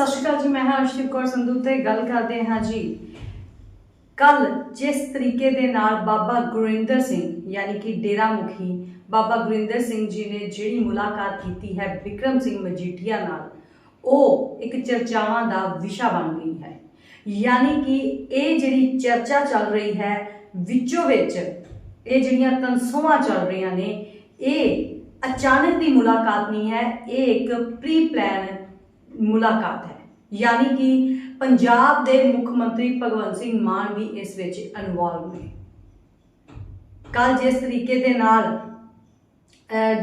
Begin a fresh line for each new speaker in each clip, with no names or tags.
ਸਤਿ ਸ਼੍ਰੀ ਅਕਾਲ ਜੀ, ਮੈਂ ਹਾਂ ਅਰਸ਼ਦੀਪ ਕੌਰ ਸੰਧੂ ਤੇ ਗੱਲ ਕਰਦੇ ਹਾਂ ਜੀ। ਕੱਲ ਜਿਸ ਤਰੀਕੇ ਦੇ ਨਾਲ ਬਾਬਾ ਗੁਰਿੰਦਰ ਸਿੰਘ, ਯਾਨੀ ਕਿ ਡੇਰਾ ਮੁਖੀ ਬਾਬਾ ਗੁਰਿੰਦਰ ਸਿੰਘ ਜੀ ਨੇ ਜਿਹੜੀ ਮੁਲਾਕਾਤ ਕੀਤੀ ਹੈ ਵਿਕਰਮ ਸਿੰਘ ਮਜੀਠੀਆ ਨਾਲ, ਉਹ ਇੱਕ ਚਰਚਾਵਾਂ ਦਾ ਵਿਸ਼ਾ ਬਣ ਗਈ ਹੈ। ਯਾਨੀ ਕਿ ਇਹ ਜਿਹੜੀ ਚਰਚਾ ਚੱਲ ਰਹੀ ਹੈ, ਵਿੱਚੋਂ ਵਿੱਚ ਇਹ ਜਿਹੜੀਆਂ ਤਨਸੋਆਂ ਚੱਲ ਰਹੀਆਂ ਨੇ, ਇਹ ਅਚਾਨਕ ਦੀ ਮੁਲਾਕਾਤ ਨਹੀਂ ਹੈ, ਇਹ ਇੱਕ ਪ੍ਰੀ ਪਲਾਨ ਮੁਲਾਕਾਤ ਹੈ। ਯਾਨੀ ਕਿ ਪੰਜਾਬ ਦੇ ਮੁੱਖ ਮੰਤਰੀ ਭਗਵੰਤ ਸਿੰਘ ਮਾਨ ਵੀ ਇਸ ਵਿੱਚ ਇਨਵੋਲਵ ਨੇ। ਕੱਲ ਜਿਸ ਤਰੀਕੇ ਦੇ ਨਾਲ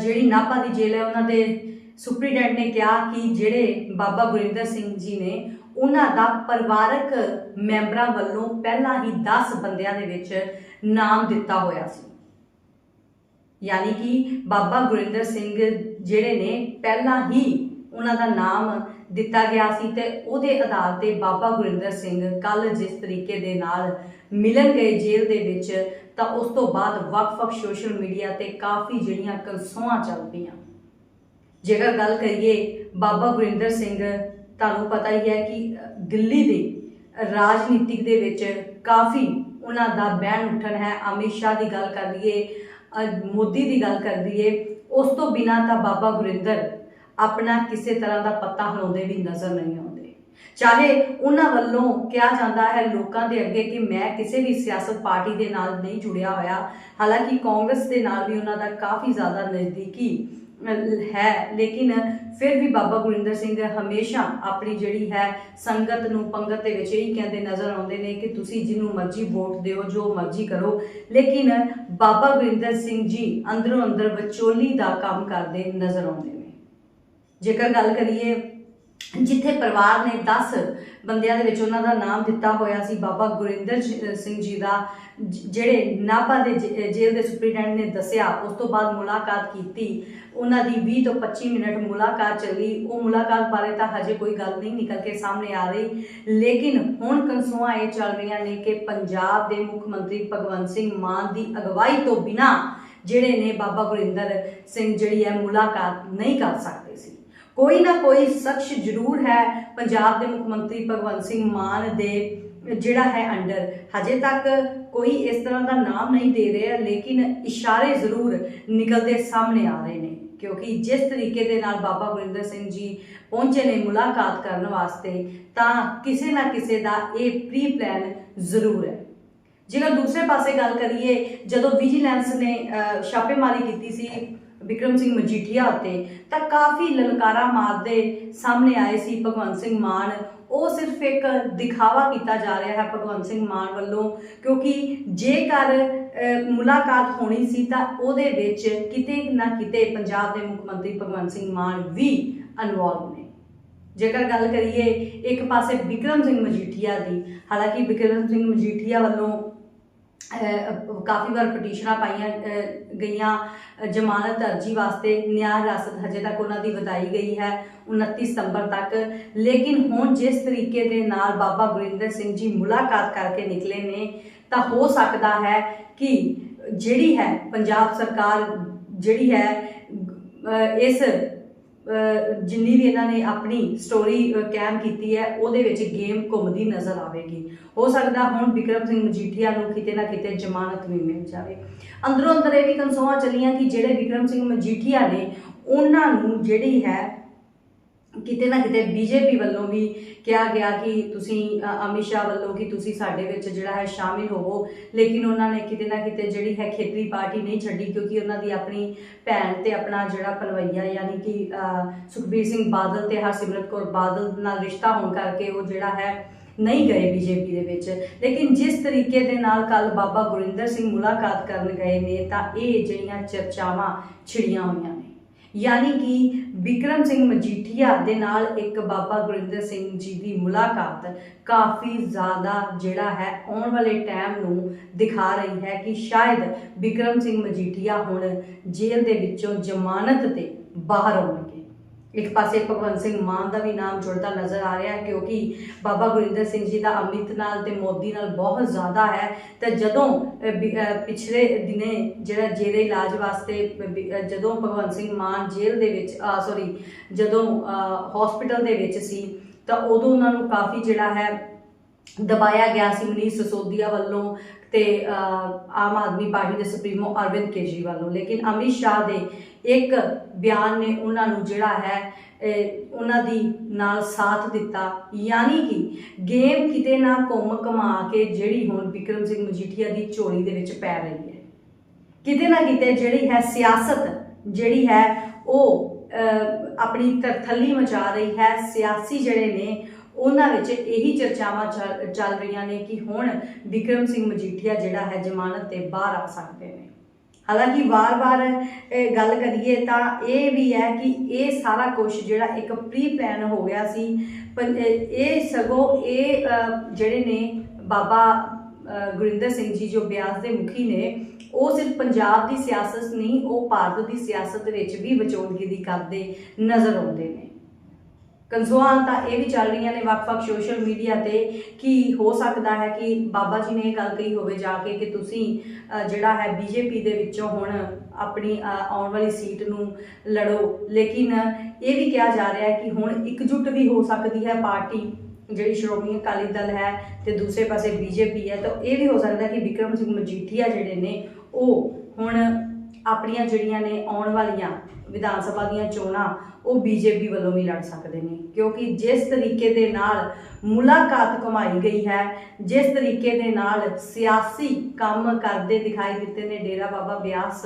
ਜਿਹੜੀ ਨਾਭਾ ਦੀ ਜੇਲ੍ਹ ਹੈ, ਉਹਨਾਂ ਦੇ ਸੁਪਰੀਡੈਂਟ ਨੇ ਕਿਹਾ ਕਿ ਜਿਹੜੇ ਬਾਬਾ ਗੁਰਿੰਦਰ ਸਿੰਘ ਜੀ ਨੇ, ਉਹਨਾਂ ਦਾ ਪਰਿਵਾਰਕ ਮੈਂਬਰਾਂ ਵੱਲੋਂ ਪਹਿਲਾਂ ਹੀ 10 ਬੰਦਿਆਂ ਦੇ ਵਿੱਚ ਨਾਮ ਦਿੱਤਾ ਹੋਇਆ ਸੀ। ਯਾਨੀ ਕਿ ਬਾਬਾ ਗੁਰਿੰਦਰ ਸਿੰਘ ਜਿਹੜੇ ਨੇ, ਪਹਿਲਾਂ ਹੀ ਉਹਨਾਂ ਦਾ ਨਾਮ ਦਿੱਤਾ ਗਿਆ ਸੀ ਤੇ ਉਹਦੇ ਆਧਾਰ ਤੇ ਬਾਬਾ ਗੁਰਿੰਦਰ ਸਿੰਘ ਕੱਲ ਜਿਸ ਤਰੀਕੇ ਦੇ ਨਾਲ ਮਿਲਣ ਗਏ ਜੇਲ੍ਹ ਦੇ ਵਿੱਚ, ਤਾਂ ਉਸ ਤੋਂ ਬਾਅਦ ਵੱਖ-ਵੱਖ ਸੋਸ਼ਲ ਮੀਡੀਆ ਤੇ ਕਾਫੀ ਜਿਹੜੀਆਂ ਕਨਸੋਆਂ ਚੱਲ ਪਈਆਂ। ਜੇਕਰ ਗੱਲ ਕਰੀਏ ਬਾਬਾ ਗੁਰਿੰਦਰ ਸਿੰਘ, ਤੁਹਾਨੂੰ ਪਤਾ ਹੀ ਹੈ ਕਿ ਦਿੱਲੀ ਦੇ ਰਾਜਨੀਤਿਕ ਦੇ ਵਿੱਚ ਕਾਫੀ ਉਹਨਾਂ ਦਾ ਬੈਨ ਉੱਠਣ ਹੈ। ਅਮਿਤ ਸ਼ਾਹ ਦੀ ਗੱਲ ਕਰ ਲਈਏ ਮੋਦੀ ਦੀ ਗੱਲ ਕਰ ਲਈਏ, ਉਸ ਤੋਂ ਬਿਨਾਂ ਤਾਂ ਬਾਬਾ ਗੁਰਿੰਦਰ ਆਪਣਾ ਕਿਸੇ ਤਰ੍ਹਾਂ ਦਾ ਪੱਤਾ ਹਿਲਾਉਂਦੇ ਵੀ ਨਜ਼ਰ ਨਹੀਂ ਆਉਂਦੇ। ਚਾਹੇ ਉਹਨਾਂ ਵੱਲੋਂ ਕਿਹਾ ਜਾਂਦਾ ਹੈ ਲੋਕਾਂ ਦੇ ਅੱਗੇ ਕਿ ਮੈਂ ਕਿਸੇ ਵੀ ਸਿਆਸਤ ਪਾਰਟੀ ਦੇ ਨਾਲ ਨਹੀਂ ਜੁੜਿਆ ਹੋਇਆ। ਹਾਲਾਂਕਿ ਕਾਂਗਰਸ ਦੇ ਨਾਲ ਵੀ ਉਹਨਾਂ ਦਾ ਕਾਫੀ ਜ਼ਿਆਦਾ ਨਜ਼ਦੀਕੀ ਹੈ। ਲੇਕਿਨ ਫਿਰ ਵੀ ਬਾਬਾ ਗੁਰਿੰਦਰ ਸਿੰਘ ਹਮੇਸ਼ਾ ਆਪਣੀ ਜਿਹੜੀ ਹੈ ਸੰਗਤ ਨੂੰ ਪੰਗਤ ਦੇ ਵਿੱਚ ਇਹੀ ਕਹਿੰਦੇ ਨਜ਼ਰ ਆਉਂਦੇ ਨੇ ਕਿ ਤੁਸੀਂ ਜਿਹਨੂੰ ਮਰਜ਼ੀ ਵੋਟ ਦਿਓ, ਜੋ ਮਰਜ਼ੀ ਕਰੋ। ਲੇਕਿਨ ਬਾਬਾ ਗੁਰਿੰਦਰ ਸਿੰਘ ਜੀ ਅੰਦਰੋਂ ਅੰਦਰ ਵਿਚੋਲੀ ਦਾ ਕੰਮ ਕਰਦੇ ਨਜ਼ਰ ਆਉਂਦੇ ਨੇ। ਜੇਕਰ ਗੱਲ ਕਰੀਏ ਜਿੱਥੇ ਪਰਿਵਾਰ ਨੇ 10 ਬੰਦਿਆਂ ਦੇ ਵਿੱਚ ਉਹਨਾਂ ਦਾ ਨਾਮ ਦਿੱਤਾ ਹੋਇਆ ਸੀ, ਬਾਬਾ ਗੁਰਿੰਦਰ ਸਿੰਘ ਜੀ ਦਾ ਜਿਹੜੇ ਨਾਭਾ ਦੇ ਜ- ਜੇਲ੍ਹ ਦੇ ਸੁਪਰੀਡੈਂਟ ਨੇ ਦੱਸਿਆ, ਉਸ ਤੋਂ ਬਾਅਦ ਮੁਲਾਕਾਤ ਕੀਤੀ। ਉਹਨਾਂ ਦੀ 20 ਤੋਂ 25 ਮਿੰਟ ਮੁਲਾਕਾਤ ਚੱਲੀ। ਉਹ ਮੁਲਾਕਾਤ ਬਾਰੇ ਤਾਂ ਹਜੇ ਕੋਈ ਗੱਲ ਨਹੀਂ ਨਿਕਲ ਕੇ ਸਾਹਮਣੇ ਆ ਰਹੀ। ਲੇਕਿਨ ਹੁਣ ਕਨਸੂਆਂ ਇਹ ਚੱਲ ਰਹੀਆਂ ਨੇ ਕਿ ਪੰਜਾਬ ਦੇ ਮੁੱਖ ਮੰਤਰੀ ਭਗਵੰਤ ਸਿੰਘ ਮਾਨ ਦੀ ਅਗਵਾਈ ਤੋਂ ਬਿਨਾ ਜਿਹੜੇ ਨੇ ਬਾਬਾ ਗੁਰਿੰਦਰ ਸਿੰਘ ਜਿਹੜੀ ਹੈ ਮੁਲਾਕਾਤ ਨਹੀਂ ਕਰ ਸਕਦੇ ਸੀ। ਕੋਈ ਨਾ ਕੋਈ ਸ਼ਖਸ ਜ਼ਰੂਰ ਹੈ ਪੰਜਾਬ ਦੇ ਮੁੱਖ ਮੰਤਰੀ ਭਗਵੰਤ ਸਿੰਘ ਮਾਨ ਦੇ, ਜਿਹੜਾ ਹੈ ਅੰਡਰ। ਹਜੇ ਤੱਕ ਕੋਈ ਇਸ ਤਰ੍ਹਾਂ ਦਾ ਨਾਮ ਨਹੀਂ ਦੇ ਰਿਹਾ, ਲੇਕਿਨ ਇਸ਼ਾਰੇ ਜ਼ਰੂਰ ਨਿਕਲਦੇ ਸਾਹਮਣੇ ਆ ਰਹੇ ਨੇ, ਕਿਉਂਕਿ ਜਿਸ ਤਰੀਕੇ ਦੇ ਨਾਲ ਬਾਬਾ ਗੁਰਿੰਦਰ ਸਿੰਘ ਜੀ ਪਹੁੰਚੇ ਨੇ ਮੁਲਾਕਾਤ ਕਰਨ ਵਾਸਤੇ, ਤਾਂ ਕਿਸੇ ਨਾ ਕਿਸੇ ਦਾ ਇਹ ਪ੍ਰੀ ਪਲਾਨ ਜ਼ਰੂਰ ਹੈ। ਜੇਕਰ ਦੂਸਰੇ ਪਾਸੇ ਗੱਲ ਕਰੀਏ, ਜਦੋਂ ਵਿਜੀਲੈਂਸ ਨੇ ਛਾਪੇਮਾਰੀ ਕੀਤੀ ਸੀ ਵਿਕਰਮ ਸਿੰਘ ਮਜੀਠੀਆ ਉੱਤੇ ਤਾਂ ਕਾਫੀ ਲਲਕਾਰਾ ਮਾਰਦੇ ਸਾਹਮਣੇ ਆਏ ਸੀ ਭਗਵੰਤ ਸਿੰਘ ਮਾਨ। ਉਹ ਸਿਰਫ ਇੱਕ ਦਿਖਾਵਾ ਕੀਤਾ ਜਾ ਰਿਹਾ ਹੈ ਭਗਵੰਤ ਸਿੰਘ ਮਾਨ ਵੱਲੋਂ, ਕਿਉਂਕਿ ਜੇਕਰ ਮੁਲਾਕਾਤ ਹੋਣੀ ਸੀ ਤਾਂ ਉਹਦੇ ਵਿੱਚ ਕਿਤੇ ਨਾ ਕਿਤੇ ਪੰਜਾਬ ਦੇ ਮੁੱਖ ਮੰਤਰੀ ਭਗਵੰਤ ਸਿੰਘ ਮਾਨ ਵੀ ਇਨਵੋਲਵ ਨੇ। ਜੇਕਰ ਗੱਲ ਕਰੀਏ ਇੱਕ ਪਾਸੇ ਵਿਕਰਮ ਸਿੰਘ ਮਜੀਠੀਆ ਦੀ, ਹਾਲਾਂਕਿ ਵਿਕਰਮ ਸਿੰਘ ਮਜੀਠੀਆ ਵੱਲੋਂ ਕਾਫੀ ਵਾਰ ਪਟੀਸ਼ਨਾਂ ਪਾਈਆਂ ਗਈਆਂ ਜ਼ਮਾਨਤ ਅਰਜੀ ਵਾਸਤੇ ਨਿਆਂ ਹਿਰਾਸਤ ਹਜੇ ਤੱਕ ਉਹਨਾਂ ਦੀ ਵਧਾਈ ਗਈ ਹੈ 29 ਸਤੰਬਰ ਤੱਕ। ਲੇਕਿਨ ਹੁਣ ਜਿਸ ਤਰੀਕੇ ਦੇ ਨਾਲ ਬਾਬਾ ਗੁਰਿੰਦਰ ਸਿੰਘ ਜੀ ਮੁਲਾਕਾਤ ਕਰਕੇ ਨਿਕਲੇ ਨੇ, ਤਾਂ ਹੋ ਸਕਦਾ ਹੈ ਕਿ ਜਿਹੜੀ ਹੈ, ਪੰਜਾਬ ਸਰਕਾਰ ਜਿਹੜੀ ਹੈ ਇਸ ਜਿੰਨੀ ਵੀ ਇਹਨਾਂ ਨੇ ਆਪਣੀ ਸਟੋਰੀ ਕੈਮ ਕੀਤੀ ਹੈ, ਉਹਦੇ ਵਿੱਚ ਗੇਮ ਘੁੰਮਦੀ ਨਜ਼ਰ ਆਵੇਗੀ। ਹੋ ਸਕਦਾ ਹੁਣ ਵਿਕਰਮ ਸਿੰਘ ਮਜੀਠੀਆ ਨੂੰ ਕਿਤੇ ਨਾ ਕਿਤੇ ਜ਼ਮਾਨਤ ਵੀ ਮਿਲ ਜਾਵੇ। ਅੰਦਰੋਂ ਅੰਦਰ ਇਹ ਵੀ ਕਨਸੋਆਂ ਚੱਲੀਆਂ ਕਿ ਜਿਹੜੇ ਵਿਕਰਮ ਸਿੰਘ ਮਜੀਠੀਆ ਨੇ, ਉਹਨਾਂ ਨੂੰ ਜਿਹੜੀ ਹੈ ਕਿਤੇ ਨਾ ਕਿਤੇ ਬੀਜੇਪੀ ਵੱਲੋਂ ਵੀ ਕਿਹਾ ਗਿਆ ਕਿ ਤੁਸੀਂ ਅਮਿਤ ਸ਼ਾਹ ਵੱਲੋਂ ਕਿ ਤੁਸੀਂ ਸਾਡੇ ਵਿੱਚ ਜਿਹੜਾ ਹੈ ਸ਼ਾਮਿਲ ਹੋਵੋ। ਲੇਕਿਨ ਉਹਨਾਂ ਨੇ ਕਿਤੇ ਨਾ ਕਿਤੇ ਜਿਹੜੀ ਹੈ ਖੇਤਰੀ ਪਾਰਟੀ ਨਹੀਂ ਛੱਡੀ ਕਿਉਂਕਿ ਉਹਨਾਂ ਦੀ ਆਪਣੀ ਭੈਣ ਤੇ ਆਪਣਾ ਜਿਹੜਾ ਪਲਵਈਆ ਯਾਨੀ ਕਿ ਸੁਖਬੀਰ ਸਿੰਘ ਬਾਦਲ ਤੇ ਹਰਸਿਮਰਤ ਕੌਰ ਬਾਦਲ ਨਾਲ ਰਿਸ਼ਤਾ ਹੋਣ ਕਰਕੇ ਉਹ ਜਿਹੜਾ ਹੈ ਨਹੀਂ ਗਏ ਬੀਜੇਪੀ ਦੇ ਵਿੱਚ। ਲੇਕਿਨ ਜਿਸ ਤਰੀਕੇ ਦੇ ਨਾਲ ਕੱਲ ਬਾਬਾ ਗੁਰਿੰਦਰ ਸਿੰਘ ਮੁਲਾਕਾਤ ਕਰਨ ਗਏ ਨੇ ਤਾਂ ਇਹ ਜਿਹੜੀਆਂ ਚਰਚਾਵਾਂ ਛਿੜੀਆਂ ਹੋਈਆਂ। ਯਾਨੀ ਕਿ ਵਿਕਰਮ ਸਿੰਘ ਮਜੀਠੀਆ ਦੇ ਨਾਲ ਇੱਕ ਬਾਬਾ ਗੁਰਿੰਦਰ ਸਿੰਘ ਜੀ ਦੀ ਮੁਲਾਕਾਤ ਕਾਫੀ ਜ਼ਿਆਦਾ ਜਿਹੜਾ ਹੈ ਆਉਣ ਵਾਲੇ ਟਾਈਮ ਨੂੰ ਦਿਖਾ ਰਹੀ ਹੈ ਕਿ ਸ਼ਾਇਦ ਵਿਕਰਮ ਸਿੰਘ ਮਜੀਠੀਆ ਹੁਣ ਜੇਲ੍ਹ ਦੇ ਵਿੱਚੋਂ ਜ਼ਮਾਨਤ ਤੇ ਬਾਹਰ ਆਉਣ ਇੱਕ ਪਾਸੇ ਭਗਵੰਤ ਸਿੰਘ ਮਾਨ ਦਾ ਵੀ ਨਾਮ ਜੁੜਦਾ ਨਜ਼ਰ ਆ ਰਿਹਾ ਹੈ, ਕਿਉਂਕਿ ਬਾਬਾ ਗੁਰਿੰਦਰ ਸਿੰਘ ਜੀ ਦਾ ਅਮਿਤ ਨਾਲ ਤੇ ਮੋਦੀ ਨਾਲ ਬਹੁਤ ਜ਼ਿਆਦਾ ਹੈ। ਤੇ ਜਦੋਂ ਪਿਛਲੇ ਦਿਨੇ ਜਿਹੜਾ ਜੇਰੇ ਇਲਾਜ ਵਾਸਤੇ ਜਦੋਂ ਭਗਵੰਤ ਸਿੰਘ ਮਾਨ ਜੇਲ੍ਹ ਦੇ ਵਿੱਚ ਸੌਰੀ ਜਦੋਂ ਹਸਪੀਟਲ ਦੇ ਵਿੱਚ ਸੀ, ਤਾਂ ਉਦੋਂ ਉਹਨਾਂ ਨੂੰ ਕਾਫੀ ਜਿਹੜਾ ਹੈ ਦਬਾਇਆ ਗਿਆ ਸੀ ਮਨੀਸ਼ ਸਸੋਦੀਆ ਵੱਲੋਂ ਤੇ ਆਮ ਆਦਮੀ ਪਾਰਟੀ ਦੇ ਸੁਪਰੀਮੋ ਅਰਵਿੰਦ ਕੇਜਰੀਵਾਲ ਵੱਲੋਂ ਲੇਕਿਨ ਅਮਿਤ ਸ਼ਾਹ ਦੇ ਇੱਕ ਬਿਆਨ ਨੇ ਉਹਨਾਂ ਨੂੰ ਜਿਹੜਾ ਹੈ ਉਹਨਾਂ ਦੀ ਨਾਲ ਸਾਥ ਦਿੱਤਾ। ਯਾਨੀ ਕਿ ਗੇਮ ਕਿਤੇ ਨਾ ਘੁੰਮ ਕਮਾ ਕੇ ਜਿਹੜੀ ਹੁਣ ਵਿਕਰਮ ਸਿੰਘ ਮਜੀਠੀਆ ਦੀ ਝੋਲੀ ਦੇ ਵਿੱਚ ਪੈ ਰਹੀ ਹੈ। ਕਿਤੇ ਨਾ ਕਿਤੇ ਜਿਹੜੀ ਹੈ ਸਿਆਸਤ, ਜਿਹੜੀ ਹੈ ਉਹ ਆਪਣੀ ਤਰਥੱਲੀ ਮਚਾ ਰਹੀ ਹੈ। ਸਿਆਸੀ ਜਿਹੜੇ ਨੇ ਉਹਨਾਂ ਵਿੱਚ ਇਹੀ ਚਰਚਾਵਾਂ ਚੱਲ- ਚੱਲ ਰਹੀਆਂ ਨੇ ਕਿ ਹੁਣ ਵਿਕਰਮ ਸਿੰਘ ਮਜੀਠੀਆ ਜਿਹੜਾ ਹੈ ਜ਼ਮਾਨਤ ਤੇ ਬਾਹਰ ਆ ਸਕਦੇ ਨੇ। ਹਾਲਾਂਕਿ ਵਾਰ-ਵਾਰ ਗੱਲ ਕਰੀਏ ਤਾਂ ਇਹ ਵੀ ਹੈ ਕਿ ਇਹ ਸਾਰਾ ਕੁਝ ਜਿਹੜਾ ਇੱਕ ਪ੍ਰੀ ਪਲਾਨ ਹੋ ਗਿਆ ਸੀ ਇਹ ਸਗੋਂ ਇਹ ਜਿਹੜੇ ਨੇ ਬਾਬਾ ਗੁਰਿੰਦਰ ਸਿੰਘ ਜੀ ਜੋ ਬਿਆਸ ਦੇ ਮੁਖੀ ਨੇ, ਉਹ ਸਿਰਫ ਪੰਜਾਬ ਦੀ ਸਿਆਸਤ ਨਹੀਂ, ਉਹ ਭਾਰਤ ਦੀ ਸਿਆਸਤ ਵਿੱਚ ਵੀ ਵਿਚੋਲਗਿਰੀ ਕਰਦੇ ਨਜ਼ਰ ਆਉਂਦੇ ਨੇ। ਕੰਜ਼ੂਆਂ ਤਾਂ ਇਹ ਵੀ ਚੱਲ ਰਹੀਆਂ ਨੇ ਵੱਖ-ਵੱਖ ਸੋਸ਼ਲ ਮੀਡੀਆ ਤੇ ਕਿ ਹੋ ਸਕਦਾ ਹੈ ਕਿ ਬਾਬਾ ਜੀ ਨੇ ਇਹ ਗੱਲ ਕਹੀ ਹੋਵੇ ਜਾ ਕੇ ਕਿ ਤੁਸੀਂ ਜਿਹੜਾ ਹੈ ਬੀਜੇਪੀ ਦੇ ਵਿੱਚੋਂ ਹੁਣ ਆਪਣੀ ਆਉਣ ਵਾਲੀ ਸੀਟ ਨੂੰ ਲੜੋ। ਲੇਕਿਨ ਇਹ ਵੀ ਕਿਹਾ ਜਾ ਰਿਹਾ ਹੈ ਕਿ ਹੁਣ ਇਕਜੁੱਟ ਵੀ ਹੋ ਸਕਦੀ ਹੈ ਪਾਰਟੀ, ਜਿਹੜੀ ਸ਼੍ਰੋਮਣੀ ਅਕਾਲੀ ਦਲ ਹੈ ਤੇ ਦੂਸਰੇ ਪਾਸੇ ਬੀਜੇਪੀ ਹੈ, ਤਾਂ ਇਹ ਵੀ ਹੋ ਸਕਦਾ ਕਿ ਵਿਕਰਮ ਸਿੰਘ ਮਜੀਠੀਆ ਜਿਹੜੇ ਨੇ, ਉਹ ਹੁਣ ਆਪਣੀਆਂ ਜਿਹੜੀਆਂ ਨੇ ਆਉਣ ਵਾਲੀਆਂ ਵਿਧਾਨ ਸਭਾ ਦੀਆਂ ਚੋਣਾਂ ਉਹ ਬੀਜੇਪੀ ਵੱਲੋਂ ਵੀ ਲੜ ਸਕਦੇ ਨੇ। ਕਿਉਂਕਿ ਜਿਸ ਤਰੀਕੇ ਦੇ ਨਾਲ ਮੁਲਾਕਾਤ ਕਮਾਈ ਗਈ ਹੈ, ਜਿਸ ਤਰੀਕੇ ਦੇ ਨਾਲ ਸਿਆਸੀ ਕੰਮ ਕਰਦੇ ਦਿਖਾਈ ਦਿੱਤੇ ਨੇ ਡੇਰਾ ਬਾਬਾ ਬਿਆਸ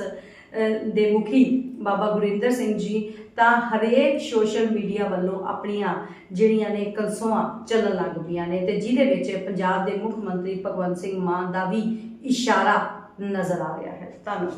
ਦੇ ਮੁਖੀ ਬਾਬਾ ਗੁਰਿੰਦਰ ਸਿੰਘ ਜੀ, ਤਾਂ ਹਰੇਕ ਸੋਸ਼ਲ ਮੀਡੀਆ ਵੱਲੋਂ ਆਪਣੀਆਂ ਜਿਹੜੀਆਂ ਨੇ ਕਲਸੋਆਂ ਚੱਲਣ ਲੱਗ ਪਈਆਂ ਨੇ ਤੇ ਜਿਹਦੇ ਵਿੱਚ ਪੰਜਾਬ ਦੇ ਮੁੱਖ ਮੰਤਰੀ ਭਗਵੰਤ ਸਿੰਘ ਮਾਨ ਦਾ ਵੀ ਇਸ਼ਾਰਾ ਨਜ਼ਰ ਆ ਰਿਹਾ ਹੈ। ਧੰਨਵਾਦ।